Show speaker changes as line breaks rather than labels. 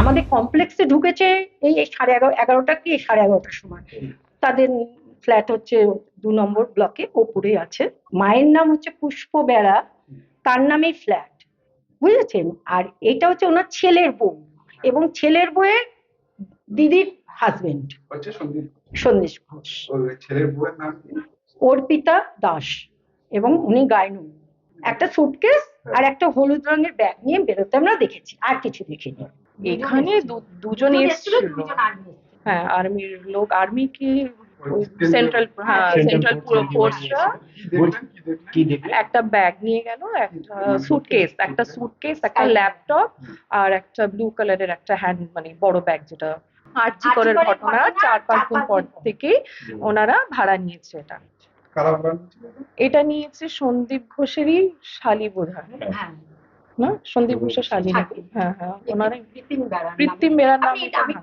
আমাদের কমপ্লেক্সে ঢুকেছে এই সাড়ে এগারো এগারোটা কি? সাড়ে এগারোটার সময়। তাদের ফ্ল্যাট হচ্ছে দু নম্বর ব্লকে ওপরে আছে। মায়ের নাম হচ্ছে পুষ্প বেড়া তার নামেই ফ্ল্যাট বুঝেছেন? আর এটা হচ্ছে ওনার ছেলের বউ। এবং ছেলের বউয়ের দিদির হাজবেন্ড সন্দেশ ঘোষ।
ছেলের বউয়ের নাম
অর্পিতা দাস। এবং উনি গায়নু একটা সুটকেস আর একটা হলুদ রঙের ব্যাগ নিয়ে বেরোতে আমরা দেখেছি আর কিছু দেখিনি।
এখানে দুজন এসেছিল হ্যাঁ আর্মির লোক আর্মি কি সেন্ট্রাল হ্যাঁ
Central
সেন্ট্রাল
Force
ফোর্সরা
দেখলে
একটা ব্যাগ নিয়ে গেল একটা সুটকেস একটা সুটকেস একটা. ল্যাপটপ আর একটা ব্লু কালারের একটা হ্যান্ড মানে বড় ব্যাগ যেটা আর্জি করার ঘটনা চার পাঁচ দিন পর
পর।
থেকেই ওনারা ভাড়া নিয়েছে এটা।
কারা
এটা নিয়েছে সন্দীপ ঘোষেরই শালি বোধ হয়। না? সন্দীপ ঘোষের শালি নাকি। হ্যাঁ হ্যাঁ। ওনারা
কৃত্রিম বেড়া
কৃত্রিম বেড়ার নাম
আমি এটা আমি।